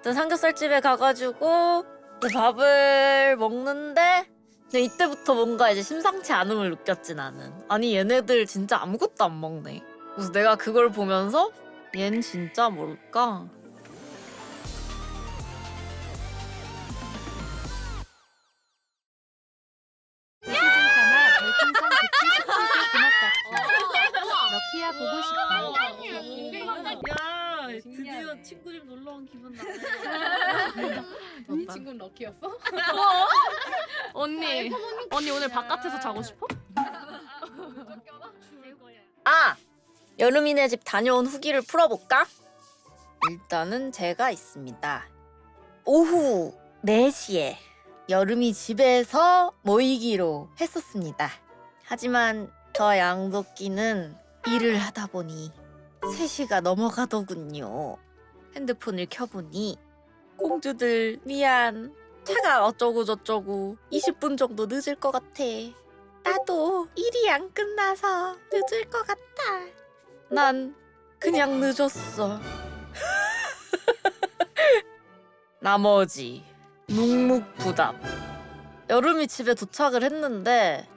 일단 삼겹살 집에 가가지고 이제 밥을 먹는데 근데 이때부터 뭔가 이제 심상치 않음을 느꼈지 나는. 아니 얘네들 진짜 아무것도 안 먹네. 그래서 내가 그걸 보면서 얜 진짜 뭘까? 시즌3나 별풍선 177개 고맙다. 럭키야 보고 싶어. 야 신기하네. 친구집 온 기분 나네. 이 친구는 럭키였어? 언니 언니 오늘 바깥에서 자고 싶어? 아! 여름이네 집 다녀온 후기를 풀어볼까? 일단은 제가 있습니다. 오후 4시에 여름이 집에서 모이기로 했었습니다. 하지만 저 양도끼는 일을 하다 보니 3시가 넘어가더군요. 핸드폰을 켜보니 공주들 미안 차가 어쩌고 저쩌고 20분 정도 늦을 것 같아. 나도 일이 안 끝나서 늦을 것 같아. 난 그냥 늦었어. 나머지 묵묵부답. 여름이 집에 도착을 했는데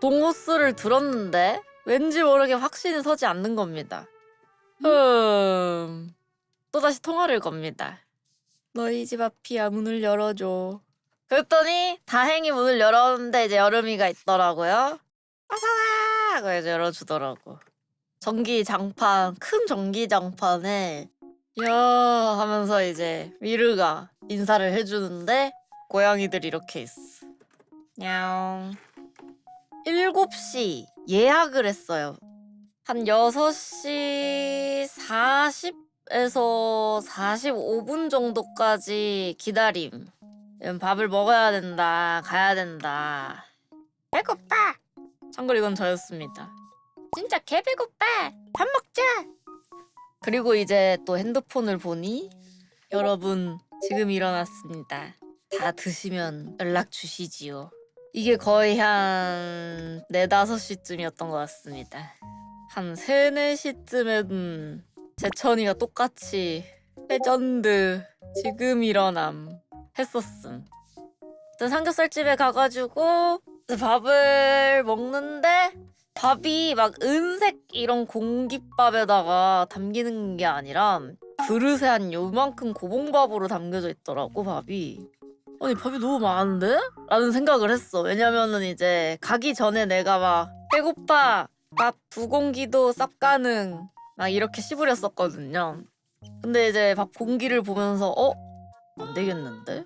동호스를 들었는데 왠지 모르게 확신이 서지 않는 겁니다. 음. 또다시 통화를 겁니다. 너희 집 앞이야 문을 열어줘. 그랬더니 다행히 문을 열었는데 이제 여름이가 있더라고요. 어서와! 이제 열어주더라고. 전기 장판, 큰 전기 장판에 야 하면서 이제 미르가 인사를 해주는데 고양이들이 이렇게 있어. 냥. 7시 예약을 했어요. 한 6시 40 에서 45분 정도까지 기다림. 밥을 먹어야 된다. 가야 된다. 배고파. 참고로 이건 저였습니다. 진짜 개 배고파. 밥 먹자. 그리고 이제 또 핸드폰을 보니 여러분 지금 일어났습니다. 다 드시면 연락 주시지요. 이게 거의 한 4, 5시쯤이었던 것 같습니다. 한 3, 4시쯤엔 제천이가 똑같이 레전드 지금 일어남 했었음. 일단 삼겹살집에 가가지고 밥을 먹는데 밥이 막 은색 이런 공깃밥에다가 담기는 게 아니라 그릇에 한 요만큼 고봉밥으로 담겨져 있더라고 밥이. 아니 밥이 너무 많은데? 라는 생각을 했어. 왜냐면은 이제 가기 전에 내가 막 배고파 밥 두 공기도 쌉 가능 막 이렇게 씨부렸었거든요. 근데 이제 밥 공기를 보면서 어? 안 되겠는데?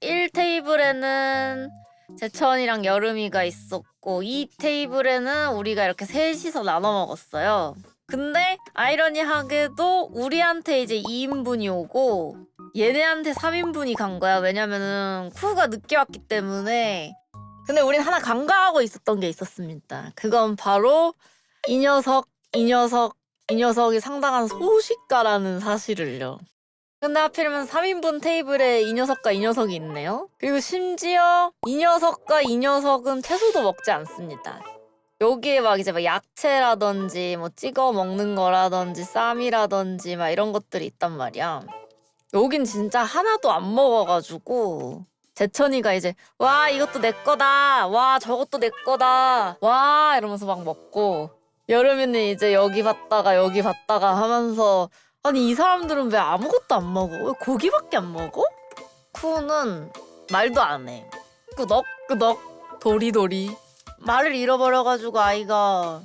1테이블에는 제천이랑 여름이가 있었고 이 테이블에는 우리가 이렇게 셋이서 나눠 먹었어요. 근데 아이러니하게도 우리한테 이제 2인분이 오고 얘네한테 3인분이 간 거야. 왜냐면은 쿠가 늦게 왔기 때문에. 근데 우린 하나 간과하고 있었던 게 있었습니다. 그건 바로 이 녀석, 이 녀석, 이 녀석이 상당한 소식가라는 사실을요. 근데 하필이면 3인분 테이블에 이 녀석과 이 녀석이 있네요. 그리고 심지어 이 녀석과 이 녀석은 채소도 먹지 않습니다. 여기에 막 이제 막 야채라든지 뭐 찍어 먹는 거라든지 쌈이라든지 막 이런 것들이 있단 말이야. 여긴 진짜 하나도 안 먹어가지고 제천이가 이제 와 이것도 내 거다 와 저것도 내 거다 와 이러면서 막 먹고 여름이는 이제 여기 봤다가 여기 봤다가 하면서 아니 이 사람들은 왜 아무것도 안 먹어 왜 고기밖에 안 먹어? 쿠는 말도 안 해 끄덕끄덕 도리도리 말을 잃어버려가지고 아이가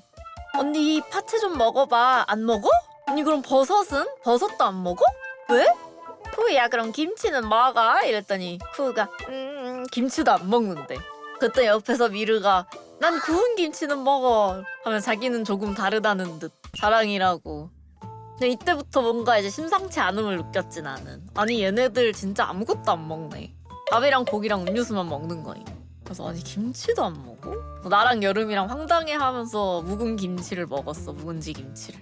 언니 이 파채 좀 먹어봐 안 먹어? 언니 그럼 버섯은? 버섯도 안 먹어? 왜? 쿠야 그럼 김치는 먹어 이랬더니 쿠가 음 김치도 안 먹는데 그때 옆에서 미르가 난 구운 김치는 먹어. 하면 자기는 조금 다르다는 듯. 자랑이라고. 근데 이때부터 뭔가 이제 심상치 않음을 느꼈지 나는. 아니 얘네들 진짜 아무것도 안 먹네. 밥이랑 고기랑 음료수만 먹는 거임. 그래서 아니 김치도 안 먹어? 나랑 여름이랑 황당해하면서 묵은 김치를 먹었어 묵은지 김치를.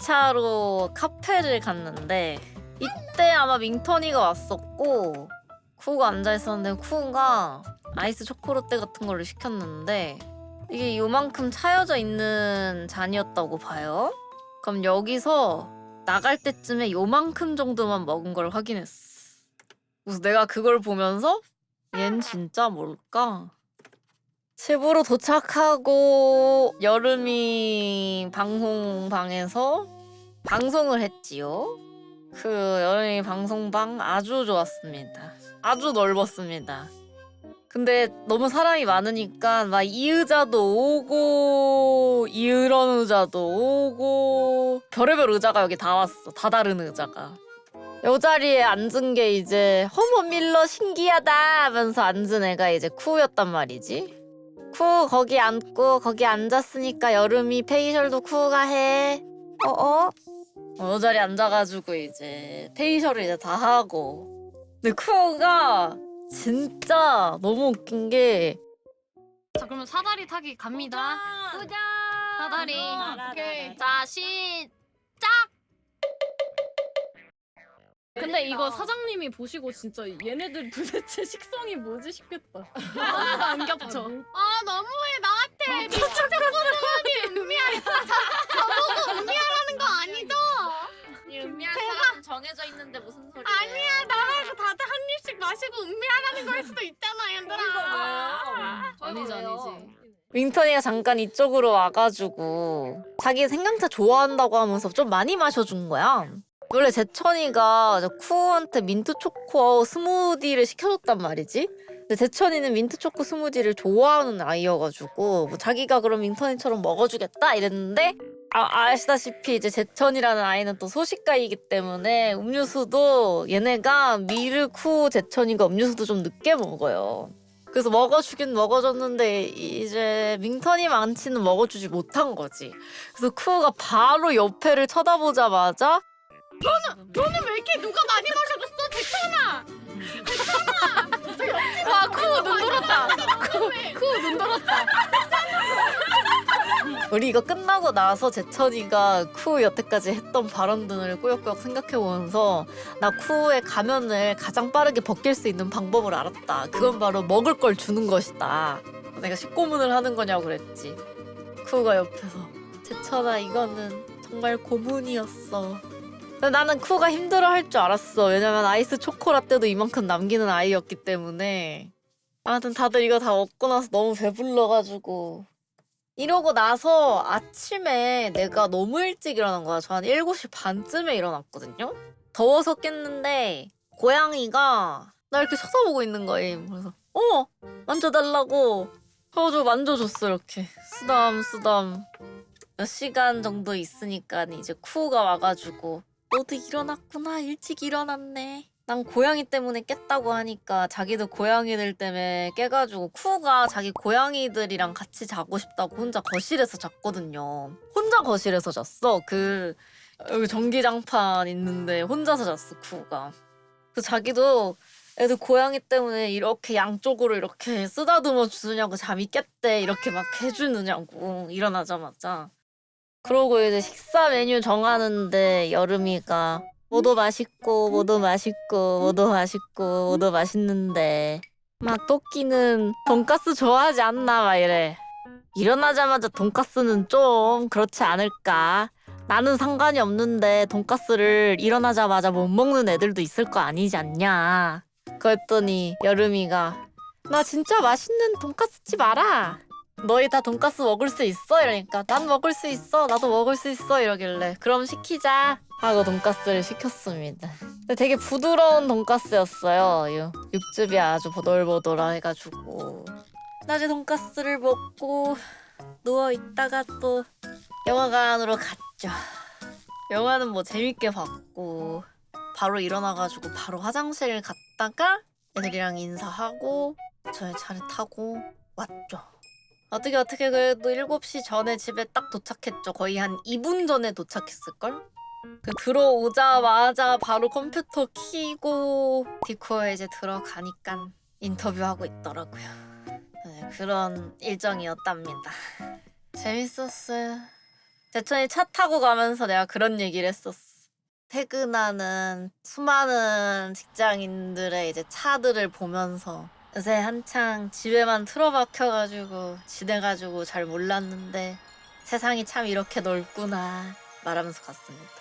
2차로 카페를 갔는데 이때 아마 밍턴이가 왔었고 쿠가 앉아있었는데 쿠가 아이스 초코로떼 같은 거를 시켰는데 이게 요만큼 차여져 있는 잔이었다고 봐요. 그럼 여기서 나갈 때쯤에 요만큼 정도만 먹은 걸 확인했어. 그래서 내가 그걸 보면서 얜 진짜 뭘까? 집으로 도착하고 여름이 방송방에서 방송을 했지요. 그 여름이 방송방 아주 좋았습니다. 아주 넓었습니다. 근데 너무 사람이 많으니까 막 이 의자도 오고 이런 의자도 오고 별의별 의자가 여기 다 왔어. 다 다른 의자가. 요 자리에 앉은 게 이제 허머 밀러 신기하다 하면서 앉은 애가 이제 쿠였단 말이지. 쿠 거기 앉고 거기 앉았으니까 여름이 페이셜도 쿠가 해. 어어? 어, 요 자리에 앉아가지고 이제 페이셜을 이제 다 하고. 근데 쿠가 진짜 너무 웃긴 게 자 그러면 사다리 타기 갑니다. 사다리. 오케이. 자 시작. 근데 이거 사장님이 보시고 진짜 얘네들 도대체 식성이 뭐지 싶겠다. 하나도 안 겹쳐. 아 너무해 나한테 미친척분들이 은미야 저보고 은미야라는 거 아니죠? 사람 정해져 있는데 무슨 소리야? 아니야 마시고 은미야라는 거일 수도 있잖아 얘들아. 아니지 아니지. 윙턴이가 잠깐 이쪽으로 와가지고 자기 생강차 좋아한다고 하면서 좀 많이 마셔준 거야. 원래 제천이가 저 쿠한테 민트 초코 스무디를 시켜줬단 말이지. 근데 제천이는 민트 초코 스무디를 좋아하는 아이여가지고 뭐 자기가 그럼 윙턴이처럼 먹어주겠다 이랬는데 아, 아시다시피 이제 제천이라는 아이는 또 소식가이기 때문에 음료수도 얘네가 미르쿠 제천이가 음료수도 좀 늦게 먹어요. 그래서 먹어주긴 먹어줬는데 이제 밍턴이 많지는 먹어주지 못한 거지. 그래서 쿠가 바로 옆에를 쳐다보자마자 너는 왜 이렇게 누가 많이 마셔줬어 대천아? 와쿠 눈 돌았다. 쿠 눈 돌았다. 우리 이거 끝나고 나서 제천이가 쿠 여태까지 했던 발언들을 꾸역꾸역 생각해보면서 나 쿠의 가면을 가장 빠르게 벗길 수 있는 방법을 알았다. 그건 바로 먹을 걸 주는 것이다. 내가 식고문을 하는 거냐고 그랬지. 쿠가 옆에서 제천아 이거는 정말 고문이었어. 나는 쿠가 힘들어 할 줄 알았어. 왜냐면 아이스 초코라떼도 이만큼 남기는 아이였기 때문에. 아무튼 다들 이거 다 먹고 나서 너무 배불러가지고 이러고 나서 아침에 내가 너무 일찍 일어난 거야. 저 한 7시 반쯤에 일어났거든요. 더워서 깼는데 고양이가 나 이렇게 쳐다보고 있는 거임. 그래서 어 만져달라고 해가지고 만져줬어 이렇게 쓰담 쓰담 몇 시간 정도 있으니까 이제 쿠가 와가지고 너도 일어났구나 일찍 일어났네. 난 고양이 때문에 깼다고 하니까 자기도 고양이들 때문에 깨가지고 쿠가 자기 고양이들이랑 같이 자고 싶다고 혼자 거실에서 잤거든요. 혼자 거실에서 잤어. 그 여기 전기장판 있는데 혼자서 잤어 쿠가. 그 자기도 애들 고양이 때문에 이렇게 양쪽으로 이렇게 쓰다듬어 주느냐고 잠이 깼대 이렇게 막 해주느냐고 일어나자마자. 그러고 이제 식사 메뉴 정하는데 여름이가 뭐도 맛있고 뭐도 맛있고 뭐도 맛있고 뭐도 맛있는데. 막 토끼는 돈가스 좋아하지 않나 막 이래. 일어나자마자 돈가스는 좀 그렇지 않을까? 나는 상관이 없는데 돈가스를 일어나자마자 못 먹는 애들도 있을 거 아니지 않냐? 그랬더니 여름이가 나 진짜 맛있는 돈가스 집 알아 너희 다 돈가스 먹을 수 있어? 이러니까 난 먹을 수 있어. 나도 먹을 수 있어. 이러길래 그럼 시키자. 하고 돈가스를 시켰습니다. 근데 되게 부드러운 돈가스였어요. 유- 육즙이 아주 보들보들해가지고. 낮에 돈가스를 먹고 누워 있다가 또 영화관으로 갔죠. 영화는 뭐 재밌게 봤고 바로 일어나가지고 바로 화장실 갔다가 애들이랑 인사하고 저의 차를 타고 왔죠 어떻게 어떻게 그래도 7시 전에 집에 딱 도착했죠. 거의 한 2분 전에 도착했을걸? 그 들어오자마자 바로 컴퓨터 키고 디코에 이제 들어가니까 인터뷰하고 있더라고요. 네, 그런 일정이었답니다. 재밌었어요. 제천이 차 타고 가면서 내가 그런 얘기를 했었어. 퇴근하는 수많은 직장인들의 이제 차들을 보면서 요새 한창 집에만 틀어박혀가지고 지내가지고 잘 몰랐는데 세상이 참 이렇게 넓구나 말하면서 갔습니다.